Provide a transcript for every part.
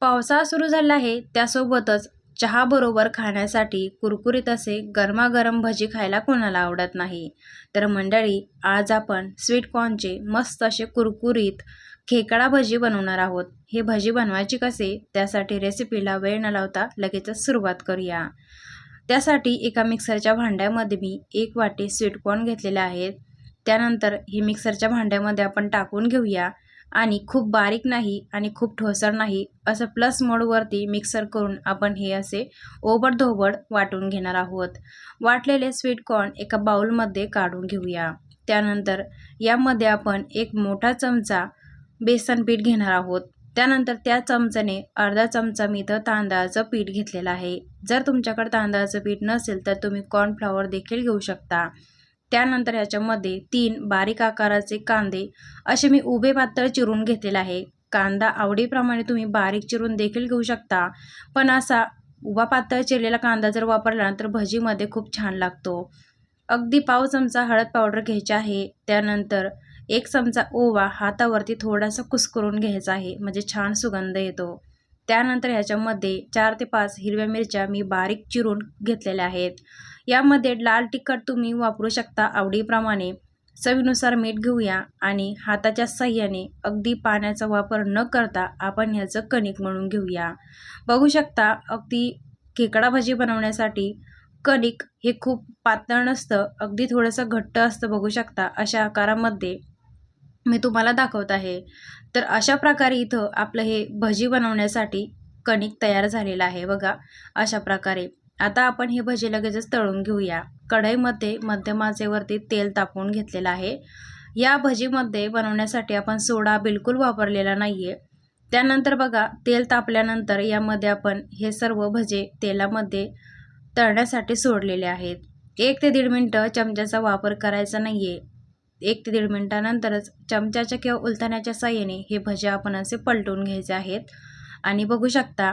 पावसाळा सुरू झाला आहे त्यासोबतच चहाबरोबर खाण्यासाठी कुरकुरीत असे गरमागरम भजी खायला कोणाला आवडत नाही. तर मंडळी आज आपण स्वीटकॉर्नचे मस्त असे कुरकुरीत खेकडा भजी बनवणार आहोत. हे भजी बनवायची कसे त्यासाठी रेसिपीला वेळ न लावता लगेचच सुरुवात करूया. त्यासाठी एका मिक्सरच्या भांड्यामध्ये मी एक वाटी स्वीटकॉर्न घेतलेले आहेत. त्यानंतर हे मिक्सरच्या भांड्यामध्ये आपण टाकून घेऊया. आणि खूप बारीक नाही आणि खूप ठोसर नाही असं प्लस मोडवरती मिक्सर करून आपण हे असे ओबडधोबड वाटून घेणार आहोत. वाटलेले स्वीटकॉर्न एका बाउलमध्ये काढून घेऊया. त्यानंतर यामध्ये आपण एक मोठा चमचा बेसन पीठ घेणार आहोत. त्यानंतर त्या चमचाने अर्धा चमचा मी इथं तांदळाचं पीठ घेतलेलं आहे. जर तुमच्याकडे तांदळाचं पीठ नसेल तर तुम्ही कॉर्नफ्लॉवर देखील घेऊ शकता. त्यानंतर ह्याच्यामध्ये तीन बारीक आकाराचे कांदे असे मी उभे पातळ चिरून घेतलेले आहे. कांदा आवडीप्रमाणे तुम्ही बारीक चिरून देखील घेऊ शकता. पण असा उभा पातळ चिरलेला कांदा जर वापरला तर भजीमध्ये खूप छान लागतो. अगदी पाव चमचा हळद पावडर घ्यायची आहे. त्यानंतर एक चमचा ओवा हातावरती थोडासा कुस्करून घ्यायचा आहे. म्हणजे छान सुगंध येतो. त्यानंतर ह्याच्यामध्ये चार ते पाच हिरव्या मिरच्या मी बारीक चिरून घेतलेल्या आहेत. यामध्ये लाल तिखट तुम्ही वापरू शकता आवडीप्रमाणे. चवीनुसार मीठ घेऊया आणि हाताच्या साह्याने अगदी पाण्याचा वापर न करता आपण ह्याचं कणिक म्हणून घेऊया. बघू शकता अगदी खेकडा भाजी बनवण्यासाठी कणिक हे खूप पातळ नसतं अगदी थोडंसं घट्ट असतं बघू शकता अशा आकारामध्ये. मी तुम्हाला दाखवत आहे. तर अशा प्रकारे इथं आपलं हे भजी बनवण्यासाठी कणिक तयार झालेलं आहे बघा. अशा प्रकारे. आता आपण हे भजी लगेचच तळून घेऊया. कढईमध्ये मध्यमाचेवरती तेल तापवून घेतलेलं आहे. या भजीमध्ये बनवण्यासाठी आपण सोडा बिलकुल वापरलेला नाही आहे त्यानंतर बघा तेल तापल्यानंतर यामध्ये आपण हे सर्व भजे तेलामध्ये तळण्यासाठी सोडलेले आहेत. एक ते दीड मिनटं चमच्याचा वापर करायचा नाही आहे एक ते दीड मिनटानंतरच चमच्याच्या किंवा उलथण्याच्या साह्याने हे भजे आपण असे पलटून घ्यायचे आहेत. आणि बघू शकता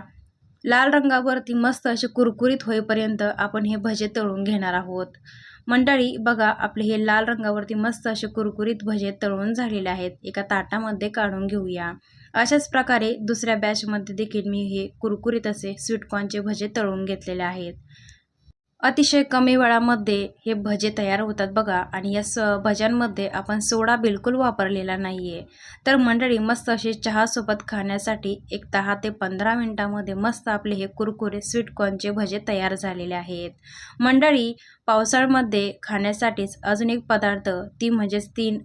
लाल रंगावरती मस्त असे कुरकुरीत होईपर्यंत आपण हे भजे तळून घेणार आहोत. मंडळी बघा आपले हे लाल रंगावरती मस्त असे कुरकुरीत भजे तळून झालेले आहेत. एका ताटामध्ये काढून घेऊया. अशाच प्रकारे दुसऱ्या बॅचमध्ये देखील मी हे कुरकुरीत असे स्वीटकॉर्नचे भजे तळून घेतलेले आहेत. अतिशय कमी वेळामध्ये हे भजे तयार होतात बघा. आणि या स भज्यांमध्ये आपण सोडा बिलकुल वापरलेला नाही आहे तर मंडळी मस्त असे चहासोबत खाण्यासाठी एक दहा ते पंधरा मिनटामध्ये मस्त आपले हे कुरकुरे स्वीटकॉर्नचे भजे तयार झालेले आहेत. मंडळी पावसाळ्यामध्ये खाण्यासाठीच अजून एक पदार्थ ती म्हणजेच तीन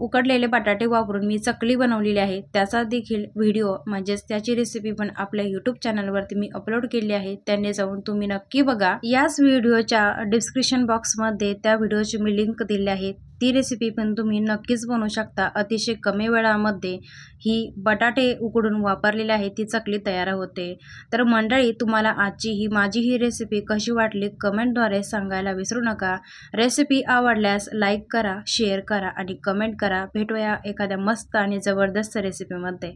उकडलेले बटाटे वापरून मी चकली बनवलेली आहे. त्याचा देखील व्हिडिओ म्हणजेच त्याची रेसिपी पण आपल्या यूट्यूब चॅनलवरती मी अपलोड केली आहे. त्यांनी जाऊन तुम्ही नक्की बघा. याच व्हिडिओच्या डिस्क्रिप्शन बॉक्समध्ये त्या व्हिडिओची मी लिंक दिली आहे. ती रेसिपी पण तुम्ही नक्कीच बनवू शकता. अतिशय कमी वेळामध्ये ही बटाटे उकडून वापरलेली आहे ती चकली तयार होते. तर मंडळी तुम्हाला आजची ही माझी ही रेसिपी कशी वाटली कमेंटद्वारे सांगायला विसरू नका. रेसिपी आवडल्यास लाईक करा शेअर करा आणि कमेंट करा. भेटूया एखाद्या मस्त आणि जबरदस्त रेसिपीमध्ये